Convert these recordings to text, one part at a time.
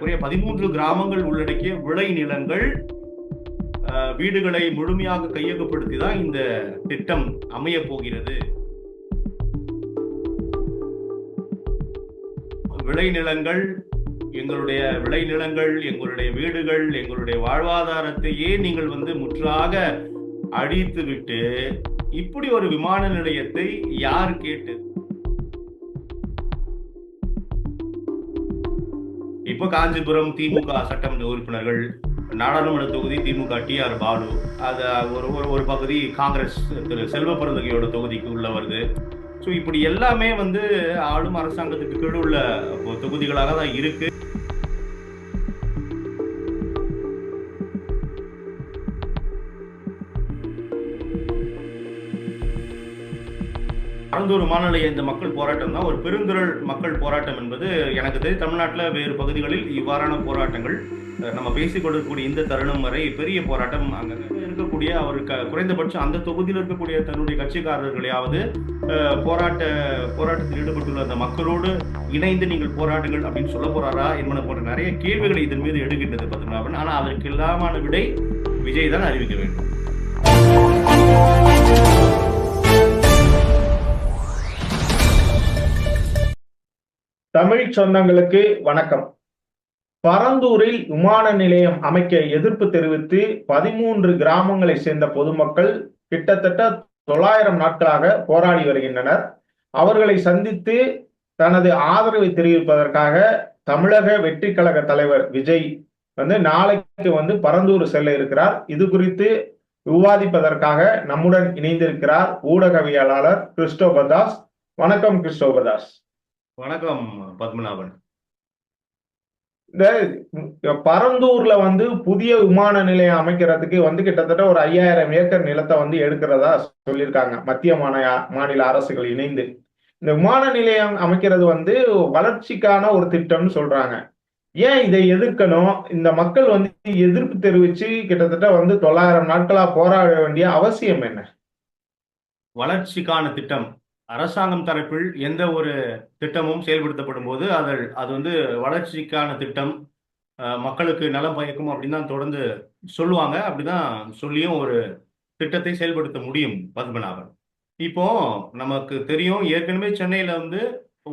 பதிமூன்று கிராமங்கள் உள்ளடக்கிய விளை நிலங்கள் வீடுகளை முழுமையாக கையகப்படுத்தி தான் இந்த திட்டம் அமைய போகிறது. விளைநிலங்கள் எங்களுடைய விளைநிலங்கள் எங்களுடைய வீடுகள் எங்களுடைய வாழ்வாதாரத்தையே நீங்கள் வந்து முற்றாக அழித்துவிட்டு இப்படி ஒரு விமான நிலையத்தை யார் கேட்டு இப்போ காஞ்சிபுரம் திமுக சட்டமன்ற உறுப்பினர்கள் நாடாளுமன்ற தொகுதி திமுக டி ஆர் பாலு அது ஒரு ஒரு ஒரு பகுதி காங்கிரஸ் திரு செல்வ பிறந்தகையோட தொகுதிக்கு உள்ள வருது. ஸோ இப்படி எல்லாமே வந்து ஆளும் அரசாங்கத்துக்கு கீழ் உள்ள தொகுதிகளாக தான் இருக்கு. பரந்தூர் விமான நிலைய இந்த மக்கள் போராட்டம் தான். ஒரு பெருந்திரள் மக்கள் போராட்டம் என்பது எனக்கு தெரியும் தமிழ்நாட்டில் வேறு பகுதிகளில் இவ்வாறான போராட்டங்கள் நம்ம பேசிக்கொள்ளக்கூடிய இந்த தருணம் வரை பெரிய போராட்டம் அங்கே இருக்கக்கூடிய அவர் க- குறைந்தபட்சம் அந்த தொகுதியில் இருக்கக்கூடிய தன்னுடைய கட்சிக்காரர்களையாவது போராட்ட போராட்டத்தில் ஈடுபட்டுள்ள அந்த மக்களோடு இணைந்து நீங்கள் போராடுங்கள் அப்படின்னு சொல்ல போறாரா என்பன போன்ற நிறைய கேள்விகளை இதன் மீது எடுக்கின்றது பத்மநாபன். ஆனால் அதற்கு எல்லாமான விடை விஜய் தான் அறிவிக்க வேண்டும். தமிழ் சொந்தங்களுக்கு வணக்கம். பரந்தூரில் விமான நிலையம் அமைக்க எதிர்ப்பு தெரிவித்து பதிமூன்று கிராமங்களை சேர்ந்த பொதுமக்கள் கிட்டத்தட்ட தொள்ளாயிரம் நாட்களாக போராடி வருகின்றனர். அவர்களை சந்தித்து தனது ஆதரவை தெரிவிப்பதற்காக தமிழக வெற்றி கழக தலைவர் விஜய் வந்து நாளைக்கு வந்து பரந்தூர் செல்ல இருக்கிறார். இது குறித்து விவாதிப்பதற்காக நம்முடன் இணைந்திருக்கிறார் ஊடகவியலாளர் கிறிஸ்டோபதாஸ் வணக்கம் கிறிஸ்டோபதாஸ் வணக்கம் பத்மநாபன். இந்த பரந்தூர்ல வந்து புதிய விமான நிலையம் அமைக்கிறதுக்கு வந்து கிட்டத்தட்ட ஒரு ஐயாயிரம் ஏக்கர் நிலத்தை வந்து எடுக்கிறதா சொல்லியிருக்காங்க. மத்திய மாநில அரசுகள் இணைந்து. இந்த விமான நிலையம் அமைக்கிறது வந்து வளர்ச்சிக்கான ஒரு திட்டம்னு சொல்றாங்க. ஏன் இதை எதிர்க்கணும்? இந்த மக்கள் வந்து எதிர்ப்பு தெரிவிச்சு கிட்டத்தட்ட வந்து தொள்ளாயிரம் நாட்களா போராட வேண்டிய அவசியம் என்ன? வளர்ச்சிக்கான திட்டம். அரசாங்கம் தரப்பில் எந்த ஒரு திட்டமும் செயல்படுத்தப்படும் போது அது அது வந்து வளர்ச்சிக்கான திட்டம் மக்களுக்கு நலம் பயக்கும் அப்படின்னு தான் தொடர்ந்து சொல்லுவாங்க. அப்படிதான் சொல்லியும் ஒரு திட்டத்தை செயல்படுத்த முடியும் பத்மநாபன். இப்போ நமக்கு தெரியும் ஏற்கனவே சென்னையில வந்து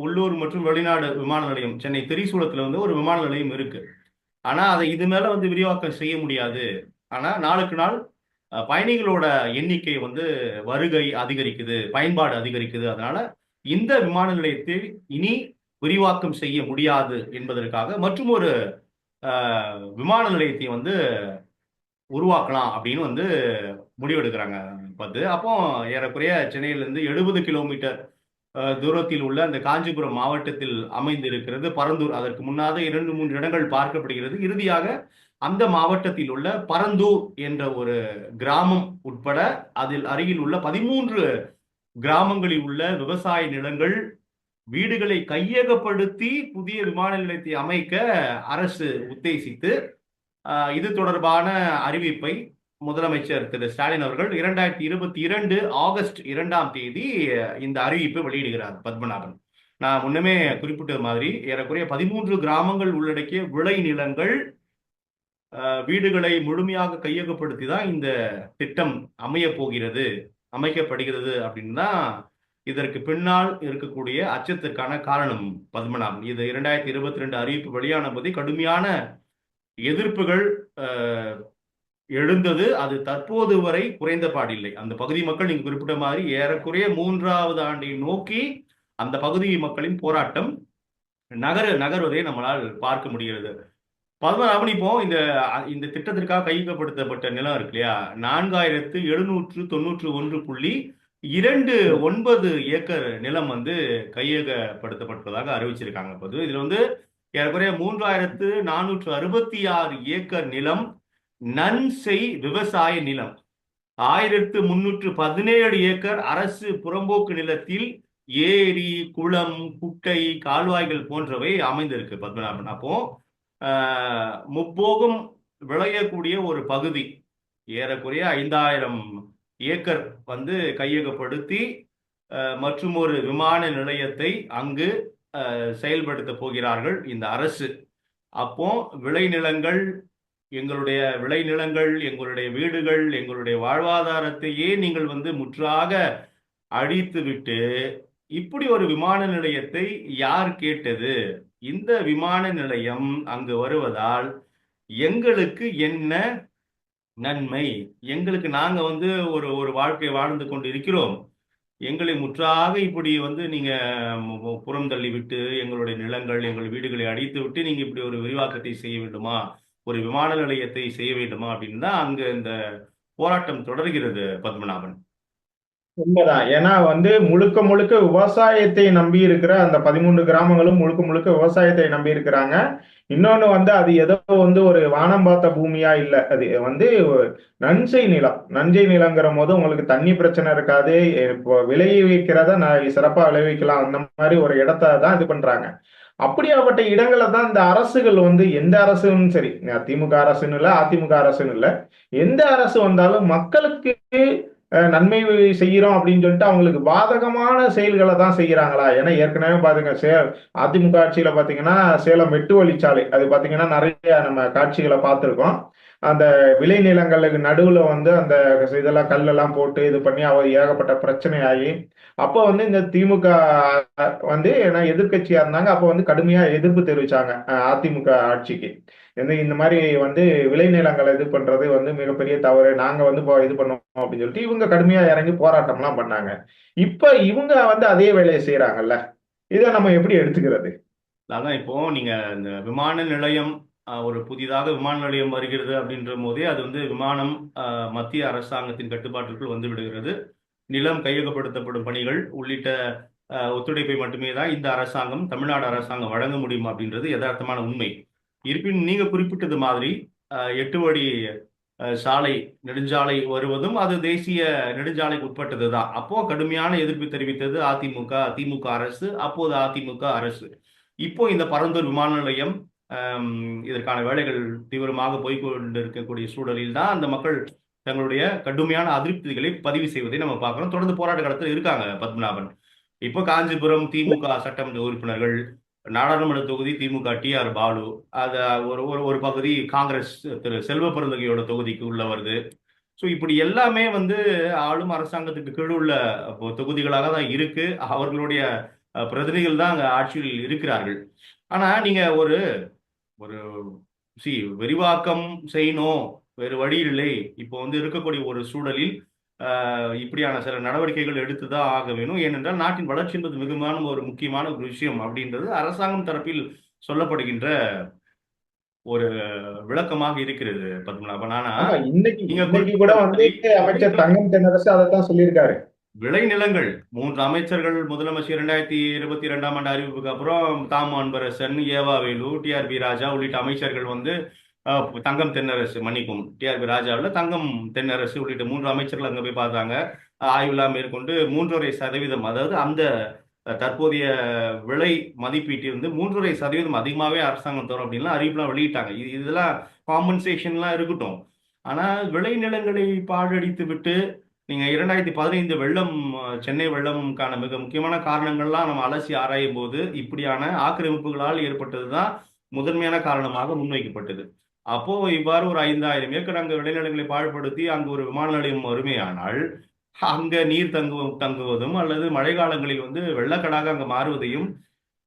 உள்ளூர் மற்றும் வெளிநாடு விமான நிலையம் சென்னை திரிசூலத்துல வந்து ஒரு விமான நிலையம் இருக்கு. ஆனா அதை இது மேல வந்து விரிவாக்கம் செய்ய முடியாது. ஆனா நாளுக்கு நாள் பயணிகளோட எண்ணிக்கை வந்து வருகை அதிகரிக்குது பயன்பாடு அதிகரிக்குது. அதனால இந்த விமான நிலையத்தை இனி விரிவாக்கம் செய்ய முடியாது என்பதற்காக மற்றும் ஒரு விமான நிலையத்தை வந்து உருவாக்கலாம் அப்படின்னு வந்து முடிவெடுக்கிறாங்க பத்து. அப்போ ஏறக்குறைய சென்னையிலிருந்து எழுபது கிலோமீட்டர் தூரத்தில் உள்ள அந்த காஞ்சிபுரம் மாவட்டத்தில் அமைந்திருக்கிறது. பரந்தூர் அதற்கு முன்னாத இரண்டு மூன்று இடங்கள் பார்க்கப்படுகிறது. இறுதியாக அந்த மாவட்டத்தில் உள்ள பரந்தூர் என்ற ஒரு கிராமம் உட்பட அதில் அருகில் உள்ள பதிமூன்று கிராமங்களில் உள்ள விவசாய நிலங்கள் வீடுகளை கையகப்படுத்தி புதிய விமான நிலையத்தை அமைக்க அரசு உத்தேசித்து இது தொடர்பான அறிவிப்பை முதலமைச்சர் திரு. ஸ்டாலின் அவர்கள் இரண்டாயிரத்தி இருபத்தி இரண்டு ஆகஸ்ட் இரண்டாம் தேதி இந்த அறிவிப்பை வெளியிடுகிறார் பத்மநாபன். நான் முன்னமே குறிப்பிட்டது மாதிரி ஏறக்குறைய பதிமூன்று கிராமங்கள் உள்ளடக்கிய விளை நிலங்கள் வீடுகளை முழுமையாக கையகப்படுத்தி தான் இந்த திட்டம் அமைய போகிறது அமைக்கப்படுகிறது அப்படின்னா இதற்கு பின்னால் இருக்கக்கூடிய அச்சத்திற்கான காரணம் பத்மநாபன். இது இரண்டாயிரத்தி இருபத்தி ரெண்டு அறிவிப்பு வெளியான போதே கடுமையான எதிர்ப்புகள் எழுந்தது. அது தற்போது வரை குறைந்த பாடில்லை. அந்த பகுதி மக்கள் நீங்க குறிப்பிட்ட மாதிரி ஏறக்குறைய மூன்றாவது ஆண்டை நோக்கி அந்த பகுதி மக்களின் போராட்டம் நகர நகர்வதை நம்மளால் பார்க்க முடிகிறது. பத்மநாபன் இப்போ இந்த இந்த திட்டத்திற்காக கையகப்படுத்தப்பட்ட நிலம் இருக்கு இல்லையா? நான்காயிரத்து எழுநூற்று தொண்ணூற்று ஒன்று புள்ளி இரண்டு ஒன்பது ஏக்கர் நிலம் வந்து கையகப்படுத்தப்பட்டதாக அறிவிச்சிருக்காங்க. இப்போது இதுல வந்து ஏறக்குறைய மூன்றாயிரத்து நானூற்று அறுபத்தி ஆறு ஏக்கர் நிலம் நன்செய் விவசாய நிலம். ஆயிரத்து முன்னூற்று பதினேழு ஏக்கர் அரசு புறம்போக்கு நிலத்தில் ஏரி குளம் குட்டை கால்வாய்கள் போன்றவை அமைந்திருக்கு பத்மநாபன். அப்போ முப்போகம் விளையக்கூடிய ஒரு பகுதி. ஏறக்குறைய ஐந்தாயிரம் ஏக்கர் வந்து கையகப்படுத்தி மற்றும் ஒரு விமான நிலையத்தை அங்கு செயல்படுத்த போகிறார்கள் இந்த அரசு. அப்போ விளைநிலங்கள் எங்களுடைய விளைநிலங்கள் எங்களுடைய வீடுகள் எங்களுடைய வாழ்வாதாரத்தையே நீங்கள் வந்து முற்றாக அழித்துவிட்டு இப்படி ஒரு விமான நிலையத்தை யார் கேட்டது? இந்த விமான நிலையம் அங்கு வருவதால் எங்களுக்கு என்ன நன்மை? எங்களுக்கு நாங்க வந்து ஒரு ஒரு வாழ்க்கை வாழ்ந்து கொண்டு இருக்கிறோம் எங்களை முற்றாக இப்படி வந்து நீங்க புறம் தள்ளி விட்டு எங்களுடைய நிலங்கள் எங்கள் வீடுகளை அடித்து விட்டு நீங்க இப்படி ஒரு விரிவாக்கத்தை செய்ய வேண்டுமா? ஒரு விமான நிலையத்தை செய்ய வேண்டுமா? அப்படின்னு தான் அங்கு இந்த போராட்டம் தொடர்கிறது பத்மநாபன். உண்மைதான். ஏன்னா வந்து முழுக்க முழுக்க விவசாயத்தை நம்பி இருக்கிற அந்த பதிமூன்று கிராமங்களும் முழுக்க முழுக்க விவசாயத்தை நம்பி இருக்கிறாங்க. இன்னொன்னு வந்து அது ஏதோ வந்து ஒரு வானம் பார்த்த பூமியா இல்ல. அது வந்து நஞ்சை நிலம். நஞ்சை நிலங்கிற போது உங்களுக்கு தண்ணி பிரச்சனை இருக்காது. இப்போ விளைவிக்கிறத நான் சிறப்பா விளைவிக்கலாம் அந்த மாதிரி ஒரு இடத்த தான் இது பண்றாங்க. அப்படியாப்பட்ட இடங்களை தான் இந்த அரசுகள் வந்து எந்த அரசுன்னு சரி திமுக அரசுன்னு இல்லை அதிமுக அரசுன்னு இல்லை. எந்த அரசு வந்தாலும் மக்களுக்கு நன்மை செய்கிறோம் அப்படின்னு சொல்லிட்டு அவங்களுக்கு பாதகமான செயல்களை தான் செய்கிறாங்களா? ஏன்னா ஏற்கனவே பாத்துங்க சே அதிமுக ஆட்சியில பாத்தீங்கன்னா சேலம் வெட்டு வழிச்சாலை. அது பாத்தீங்கன்னா நிறைய நம்ம காட்சிகளை பார்த்துருக்கோம். அந்த விளைநிலங்களுக்கு நடுவுல வந்து அந்த இதெல்லாம் கல்லெல்லாம் போட்டு இது பண்ணி அவர் ஏகப்பட்ட பிரச்சனை ஆகி அப்போ வந்து இந்த திமுக வந்து ஏன்னா எதிர்கட்சியா இருந்தாங்க. அப்போ வந்து கடுமையா எதிர்ப்பு தெரிவிச்சாங்க அதிமுக ஆட்சிக்கு. வந்து இந்த மாதிரி வந்து விளைநிலங்களை இது பண்றது வந்து மிகப்பெரிய தவறு. நாங்க வந்து இது பண்ணுவோம் அப்படின்னு சொல்லிட்டு இவங்க கடுமையா இறங்கி போராட்டம்லாம் பண்ணாங்க. இப்ப இவங்க வந்து அதே வேலையை செய்யறாங்கல்ல இதை நம்ம எப்படி எடுத்துக்கிறது? அதான் இப்போ நீங்க இந்த விமான நிலையம் ஒரு புதிதாக விமான நிலையம் வருகிறது அப்படின்ற போதே அது வந்து விமானம் மத்திய அரசாங்கத்தின் கட்டுப்பாட்டிற்குள் வந்து விடுகிறது. நிலம் கையகப்படுத்தப்படும் பணிகள் உள்ளிட்ட ஒத்துழைப்பை மட்டுமே தான் இந்த அரசாங்கம் தமிழ்நாடு அரசாங்கம் வழங்க முடியும் அப்படின்றது யதார்த்தமான உண்மை. இருப்பினும் நீங்க குறிப்பிட்டது மாதிரி எட்டு வழி சாலை நெடுஞ்சாலை வருவதும் அது தேசிய நெடுஞ்சாலைக்கு உட்பட்டது தான் அப்போ கடுமையான எதிர்ப்பு தெரிவித்தது அதிமுக திமுக அரசு அப்போது அதிமுக அரசு. இப்போ இந்த பரந்தூர் விமான நிலையம் இதற்கான வேலைகள் தீவிரமாக போய்கொண்டிருக்கக்கூடிய சூழலில் தான் அந்த மக்கள் தங்களுடைய கடுமையான அதிருப்திகளை பதிவு செய்வதை நம்ம பார்க்கிறோம். தொடர்ந்து போராட்ட காலத்தில் இருக்காங்க பத்மநாபன். இப்போ காஞ்சிபுரம் திமுக சட்டமன்ற உறுப்பினர்கள் நாடாளுமன்ற தொகுதி திமுக டிஆர் பாலு. அது ஒரு ஒரு ஒரு பகுதி காங்கிரஸ் திரு செல்வ பெருந்தகையோட தொகுதிக்கு உள்ள வருது. ஸோ இப்படி எல்லாமே வந்து ஆளும் அரசாங்கத்துக்கு கீழ் உள்ள தொகுதிகளாக தான் இருக்கு. அவர்களுடைய பிரதிநிதிகள் தான் அங்கே ஆட்சியில் இருக்கிறார்கள். ஆனா நீங்க ஒரு ஒரு சி விரிவாக்கம் செய்யணும். வேறு வழி இல்லை. இப்போ வந்து இருக்கக்கூடிய ஒரு சூழலில் இப்படியான சில நடவடிக்கைகள் எடுத்து தான் ஆக வேணும். ஏனென்றால் நாட்டின் வளர்ச்சி என்பது மிகுமான ஒரு முக்கியமான ஒரு விஷயம் அப்படின்றது அரசாங்கம் தரப்பில் சொல்லப்படுகின்ற ஒரு விளக்கமாக இருக்கிறது பத்மநாபன் ஆனா இன்னைக்கு கூட வந்து அமைச்சர் தங்கம் தென்னரசு அதைத்தான் சொல்லியிருக்காரு. விளைநிலங்கள் மூன்று அமைச்சர்கள் முதலமைச்சர் இரண்டாயிரத்தி இருபத்தி இரண்டாம் ஆண்டு அறிவிப்புக்கு அப்புறம் தாம் அன்பரசன் ஏவா வேலு டிஆர்பி ராஜா உள்ளிட்ட அமைச்சர்கள் வந்து தங்கம் தென்னரசு மன்னிக்கும் டிஆர்பி ராஜாவில் தங்கம் தென்னரசு உள்ளிட்ட மூன்று அமைச்சர்கள் அங்கே போய் பார்த்தாங்க. ஆய்வுலாம் மேற்கொண்டு மூன்றரை சதவீதம் அதாவது அந்த தற்போதைய விலை மதிப்பீட்டிலிருந்து மூன்றரை சதவீதம் அதிகமாகவே அரசாங்கம் தரும் அப்படின்லாம் அறிவிப்புலாம் வெளியிட்டாங்க. இது இதெல்லாம் காம்பன்சேஷன்லாம் இருக்கட்டும். ஆனால் விளைநிலங்களை பாழடித்து விட்டு நீங்கள் இரண்டாயிரத்தி பதினைந்து வெள்ளம் சென்னை வெள்ளமுக்கான மிக முக்கியமான காரணங்கள்லாம் நம்ம அலசி ஆராயும் போது இப்படியான ஆக்கிரமிப்புகளால் ஏற்பட்டது தான் முதன்மையான காரணமாக முன்வைக்கப்பட்டது. அப்போ இவ்வாறு ஒரு ஐந்தாயிரம் ஏக்கர் அங்கு விளைநிலங்களை பாழ்படுத்தி அங்கு ஒரு விமான நிலையம் வறுமையானால் அங்க நீர் தங்கு தங்குவதும் அல்லது மழை காலங்களில் வந்து வெள்ளக்கடாக அங்க மாறுவதையும்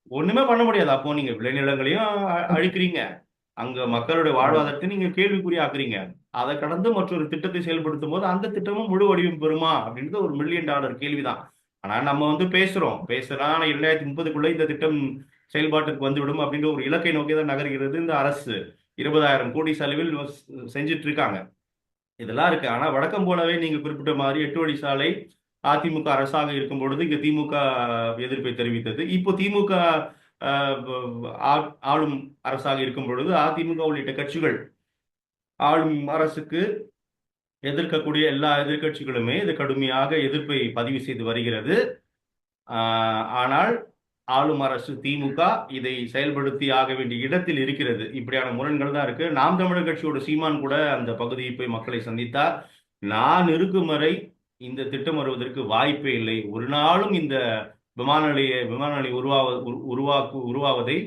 ஒண்ணுமே பண்ண முடியாது. அப்போ நீங்க விளைநிலங்களையும் அ- அழிக்கிறீங்க. அங்க மக்களுடைய வாழ்வாதாரத்தை நீங்க கேள்விக்குறியாக்குறீங்க அதை கடந்து மற்றொரு திட்டத்தை செயல்படுத்தும் போது அந்த திட்டமும் முழு வடிவம் பெறுமா? அப்படின்றது ஒரு மில்லியன் டாலர் கேள்விதான். ஆனா நம்ம வந்து பேசுறோம். பேசுறோம். ஆனா இரண்டாயிரத்தி முப்பதுக்குள்ள இந்த திட்டம் செயல்பாட்டுக்கு வந்துவிடும் அப்படின்ற ஒரு இலக்கை நோக்கி தான் நகர்கிறது இந்த அரசு. இருபதாயிரம் கோடி செலவில் செஞ்சிட்டு செஞ்சுட்டு இருக்காங்க இதெல்லாம் இருக்கு. ஆனா வழக்கம் போலவே நீங்க குறிப்பிட்ட மாதிரி எட்டு வழி சாலை அதிமுக அரசாங்கம் இருக்கும் பொழுது இங்க திமுக எதிர்ப்பை தெரிவித்தது. இப்போ திமுக ஆ- ஆளும் அரசாக இருக்கும் பொழுது அதிமுக உள்ளிட்ட கட்சிகள் ஆளும் அரசுக்கு எதிர்க்கக்கூடிய எல்லா எதிர்க்கட்சிகளுமே இது கடுமையாக எதிர்ப்பை பதிவு செய்து வருகிறது. ஆனால் ஆளும் அரசு திமுக இதை செயல்படுத்தி ஆக வேண்டிய இடத்தில் இருக்கிறது. இப்படியான முரண்கள் தான் இருக்கு. நாம் தமிழர் கட்சியோட சீமான் கூட அந்த பகுதியை போய் மக்களை சந்தித்தார். நான் இருக்கும் வரை இந்த திட்டம் வருவதற்கு வாய்ப்பே இல்லை. ஒரு நாளும் இந்த விமான நிலைய விமான நிலையம் உருவாவ உருவாக்கு உருவாவதை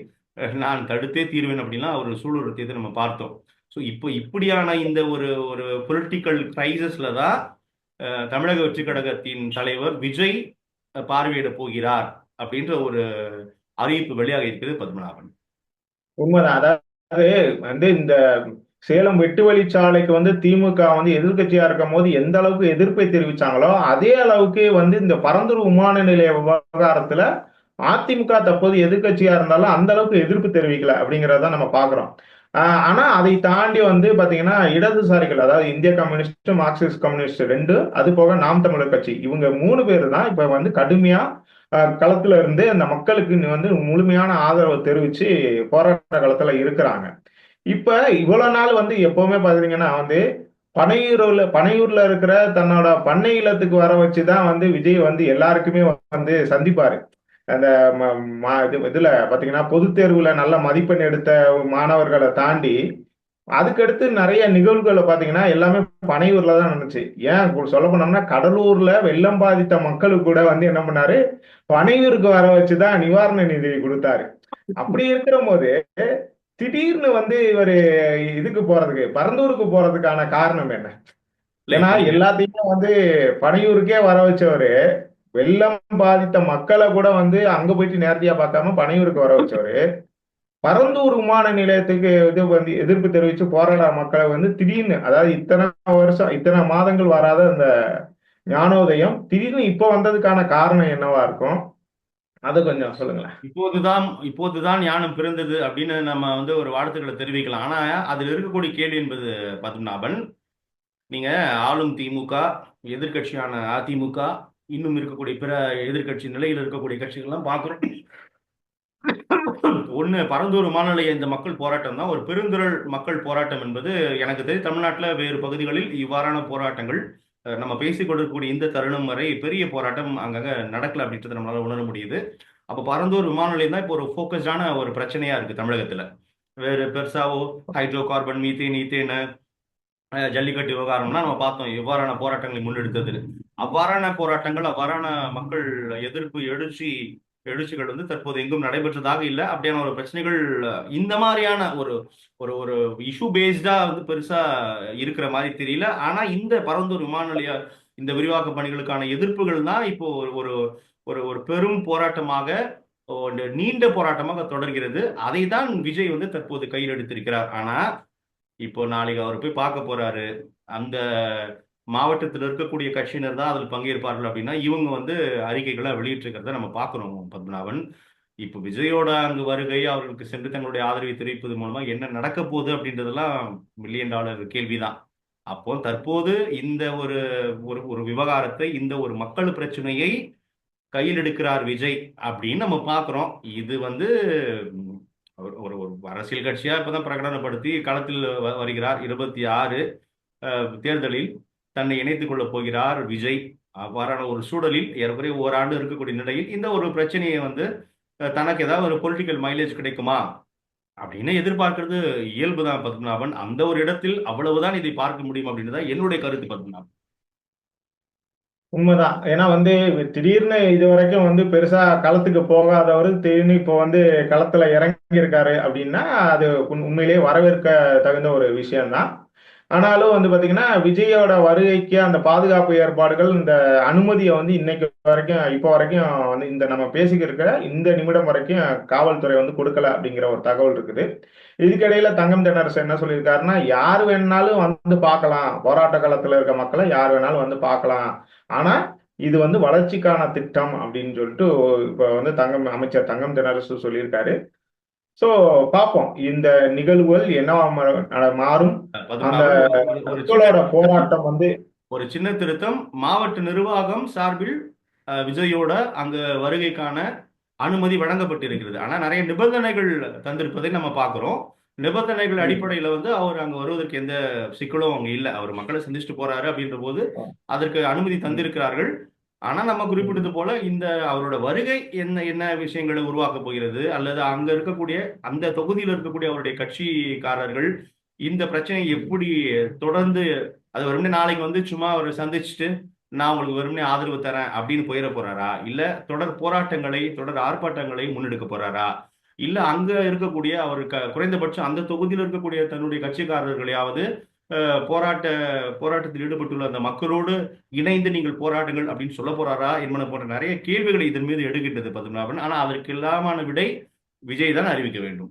நான் தடுத்தே தீர்வேன் அப்படின்லாம் அவர் சூளுறுத்தியதை நம்ம பார்த்தோம். ஸோ இப்போ இப்படியான இந்த ஒரு ஒரு பொலிட்டிக்கல் கிரைசஸ்ல தான் தமிழக வெற்றி கழகத்தின் தலைவர் விஜய் பார்வையிட போகிறார். அப்படின்ற ஒரு அறிவிப்பு வெளியாக இருக்கிறது பத்மநாபன். உண்மைதான். அதாவது வந்து இந்த சேலம் வெட்டு வழிச்சாலைக்கு வந்து திமுக வந்து எதிர்க்கட்சியா இருக்கும் போது எந்த அளவுக்கு எதிர்ப்பை தெரிவிச்சாங்களோ அதே அளவுக்கு வந்து இந்த பரந்தூர் விமான நிலைய விவகாரத்துல அதிமுக தற்போது எதிர்க்கட்சியா இருந்தாலும் அந்த அளவுக்கு எதிர்ப்பு தெரிவிக்கல அப்படிங்கறத நம்ம பாக்குறோம். ஆஹ் ஆனா அதை தாண்டி வந்து பாத்தீங்கன்னா இடதுசாரிகள் அதாவது இந்திய கம்யூனிஸ்ட் மார்க்சிஸ்ட் கம்யூனிஸ்ட் ரெண்டு அது போக நாம் தமிழர் கட்சி இவங்க மூணு பேர் தான் இப்ப வந்து கடுமையா களத்துல இருந்து அந்த மக்களுக்கு வந்து முழுமையான ஆதரவு தெரிவிச்சு போராட்ட களத்துல இருக்கிறாங்க. இப்ப இவ்வளவு நாள் வந்து எப்பவுமே பாத்தீங்கன்னா வந்து பனையூர்ல பனையூர்ல இருக்கிற தன்னோட பண்ணை இல்லத்துக்கு வர வச்சுதான் வந்து விஜய் வந்து எல்லாருக்குமே வந்து சந்திப்பாரு. அந்த ம- இது இதுல பாத்தீங்கன்னா பொது தேர்வுல நல்ல மதிப்பெண் எடுத்த மாணவர்களை தாண்டி அதுக்கடுத்து நிறைய நிகழ்வுகளை பாத்தீங்கன்னா எல்லாமே பனையூர்ல தான் நடந்துச்சு. ஏன் சொல்ல போனோம்னா கடலூர்ல வெள்ளம் பாதித்த மக்களுக்கு கூட வந்து என்ன பண்ணாரு? பனையூருக்கு வர வச்சுதான் நிவாரண நிதி கொடுத்தாரு. அப்படி இருக்கிற போது திடீர்னு வந்து இவரு இதுக்கு போறதுக்கு பரந்தூருக்கு போறதுக்கான காரணம் என்ன? ஏன்னா எல்லாத்தையுமே வந்து பனையூருக்கே வர வச்சவரு வெள்ளம் பாதித்த மக்களை கூட வந்து அங்க போயிட்டு நேரடியா பார்க்காம பனையூருக்கு வர வச்சவரு பரந்தூர் விமான நிலையத்துக்கு இது வந்து எதிர்ப்பு தெரிவிச்சு போராட மக்களை வந்து திடீர்னு அதாவது இத்தனை வருஷம் இத்தனை மாதங்கள் வராத அந்த ஞானோதயம் திடீர்னு இப்போ வந்ததுக்கான காரணம் என்னவா இருக்கும்? அதை கொஞ்சம் சொல்லுங்களேன். இப்போதுதான் இப்போதுதான் ஞானம் பிறந்தது அப்படின்னு நம்ம வந்து ஒரு வாழ்த்துக்களை தெரிவிக்கலாம். ஆனா அதில் இருக்கக்கூடிய கேள்வி என்பது பத்மநாபன் நீங்க ஆளும் திமுக எதிர்க்கட்சியான அதிமுக இன்னும் இருக்கக்கூடிய பிற எதிர்க்கட்சி நிலையில் இருக்கக்கூடிய கட்சிகள்லாம் பார்க்குறோம். ஒன்று பரந்தூர் விமான நிலைய இந்த மக்கள் போராட்டம் தான். ஒரு பெருந்திரள் மக்கள் போராட்டம் என்பது எனக்கு தெரியும் தமிழ்நாட்டில் வேறு பகுதிகளில் இவ்வாறான போராட்டங்கள் நம்ம பேசிக்கொள்ளக்கூடிய இந்த தருணம் வரை பெரிய போராட்டம் அங்கங்கே நடக்கல அப்படின்றத நம்மளால் உணர முடியுது. அப்போ பரந்தூர் விமான நிலையம் தான் இப்போ ஒரு ஃபோக்கஸ்டான ஒரு பிரச்சனையாக இருக்குது தமிழகத்தில். வேறு பெருசாவோ ஹைட்ரோ கார்பன் மீத்தேன் நீத்தேன் ஜல்லிக்கட்டு விவகாரம்னா நம்ம பார்த்தோம். இவ்வாறான போராட்டங்களை முன்னெடுத்தது அவ்வாறான போராட்டங்கள் அவ்வாறான மக்கள் எதிர்ப்பு எழுச்சி எழுச்சிகள் வந்து தற்போது எங்கும் நடைபெற்றதாக இல்லை. அப்படியான ஒரு பிரச்சனைகள் இந்த மாதிரியான ஒரு ஒரு ஒரு இஷ்யூ பேஸ்டா வந்து பெருசா இருக்கிற மாதிரி தெரியல. ஆனா இந்த பரந்தூர் விமான நிலைய இந்த விரிவாக்க பணிகளுக்கான எதிர்ப்புகள் தான் இப்போ ஒரு ஒரு ஒரு ஒரு பெரும் போராட்டமாக ஒரு நீண்ட போராட்டமாக தொடர்கிறது. அதை தான் விஜய் வந்து தற்போது கையில் எடுத்திருக்கிறார். ஆனா இப்போ நாளைக்கு அவர் போய் பார்க்க போறாரு. அந்த மாவட்டத்தில் இருக்கக்கூடிய கட்சியினர் தான் அதில் பங்கேற்பார்கள் அப்படின்னா இவங்க வந்து அறிக்கைகளை வெளியிட்டிருக்கிறத நம்ம பார்க்குறோம். பத்மநாபன். இப்போ விஜயோட அங்கு வருகை அவர்களுக்கு சென்று தங்களுடைய ஆதரவை தெரிவிப்பது மூலமாக என்ன நடக்க போகுது அப்படின்றதெல்லாம் மில்லியன் டாலர் கேள்விதான். அப்போ தற்போது இந்த ஒரு ஒரு ஒரு விவகாரத்தை இந்த ஒரு மக்கள் பிரச்சனையை கையில் எடுக்கிறார் விஜய் அப்படின்னு நம்ம பார்க்குறோம். இது வந்து ஒரு ஒரு ஒரு அரசியல் இப்போ தான் பிரகடனப்படுத்தி களத்தில் வ- வருகிறார் இருபத்தி ஆறு தேர்தலில். தன்னை இணைத்துக் கொள்ளப் போகிறார் விஜய். அவ்வாறான ஒரு சூழலில் ஏறக்குறைய ஓராண்டு இருக்கக்கூடிய நிலையில் இந்த ஒரு பிரச்சனையை வந்து தனக்கு ஏதாவது ஒரு பொலிட்டிக்கல் மைலேஜ் கிடைக்குமா? அப்படின்னு எதிர்பார்க்கறது. இயல்புதான் பத்மநாபன். அந்த ஒரு இடத்தில் அவ்வளவுதான் இதை பார்க்க முடியும் அப்படின்னு தான் என்னுடைய கருத்து பத்மநாபன். உண்மைதான். ஏன்னா வந்து திடீர்னு இது வரைக்கும் வந்து பெருசா களத்துக்கு போகாதவர் திடீர்னு இப்போ வந்து களத்துல இறங்கியிருக்காரு அப்படின்னா அது உண்- உண்மையிலேயே வரவேற்க தகுந்த ஒரு விஷயம்தான். ஆனாலும் வந்து பாத்தீங்கன்னா விஜயோட வருகைக்கு அந்த பாதுகாப்பு ஏற்பாடுகள் இந்த அனுமதியை வந்து இன்னைக்கு வரைக்கும் இப்போ வரைக்கும் வந்து இந்த நம்ம பேசிக்கிட்டு இந்த நிமிடம் வரைக்கும் காவல்துறை வந்து கொடுக்கல அப்படிங்கிற ஒரு தகவல் இருக்குது. இதுக்கிடையில தங்கம் தென்னரசு என்ன சொல்லியிருக்காருன்னா யார் வேணாலும் வந்து பார்க்கலாம். போராட்ட காலத்துல இருக்க மக்களை யார் வேணாலும் வந்து பார்க்கலாம். ஆனா இது வந்து வளர்ச்சிக்கான திட்டம் அப்படின்னு சொல்லிட்டு இப்ப வந்து தங்கம் அமைச்சர் தங்கம் தென்னரசு சொல்லியிருக்காரு. சோ பார்ப்போம். இந்த நிகழ்வுகள் என்னவா மா- மாறும்? மக்களோட போராட்டம் வந்து ஒரு சின்ன திருத்தம். மாவட்ட நிர்வாகம் சார்பில் விஜயோட அங்க வருகைக்கான அனுமதி வழங்கப்பட்டிருக்கிறது. ஆனா நிறைய நிபந்தனைகள் தந்திருப்பதை நம்ம பார்க்கிறோம். நிபந்தனைகள் அடிப்படையில வந்து அவர் அங்க வருவதற்கு எந்த சிக்கலும் அங்க இல்லை. அவர் மக்களை சந்திச்சுட்டு போறாரு அப்படின்ற போது அதற்கு அனுமதி தந்திருக்கிறார்கள். ஆனா நம்ம குறிப்பிட்டது போல இந்த அவரோட வருகை என்ன என்ன விஷயங்களை உருவாக்க போகிறது? அல்லது அங்க இருக்கக்கூடிய அந்த தொகுதியில் இருக்கக்கூடிய அவருடைய கட்சிக்காரர்கள் இந்த பிரச்சனையை எப்படி தொடர்ந்து அது வெறுமனே நாளைக்கு வந்து சும்மா அவர் சந்திச்சுட்டு நான் உங்களுக்கு வெறுமனே ஆதரவு தரேன் அப்படின்னு போயிட போறாரா? இல்ல தொடர் போராட்டங்களை தொடர் ஆர்ப்பாட்டங்களை முன்னெடுக்க போறாரா? இல்ல அங்க இருக்கக்கூடிய அவர் க- குறைந்தபட்சம் அந்த தொகுதியில் இருக்கக்கூடிய தன்னுடைய கட்சிக்காரர்களையாவது போராட்ட போராட்டத்தில் ஈடுபட்டுள்ள அந்த மக்களோடு இணைந்து நீங்கள் போராடுங்கள் அப்படின்னு சொல்ல போறாரா என்பன போன்ற நிறைய கேள்விகளை இதன் மீது எடுக்கின்றது பத்மநாபன். ஆனால் அதற்கு எல்லாமான விடை விஜய் தான் அறிவிக்க வேண்டும்.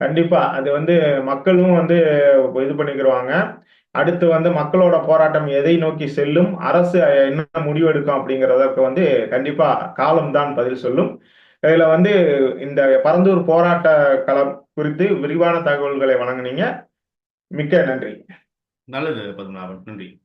கண்டிப்பா. அது வந்து மக்களும் வந்து இது பண்ணிக்கிறாங்க அடுத்து வந்து மக்களோட போராட்டம் எதை நோக்கி செல்லும் அரசு என்ன முடிவெடுக்கும் அப்படிங்கிறதற்கு வந்து கண்டிப்பா காலம்தான் பதில் சொல்லும். இதுல வந்து இந்த பரந்தூர் போராட்ட களம் குறித்து விரிவான தகவல்களை வழங்குனீங்க. மிக்க நன்றி. நல்லது பத்மநாபன். நன்றி.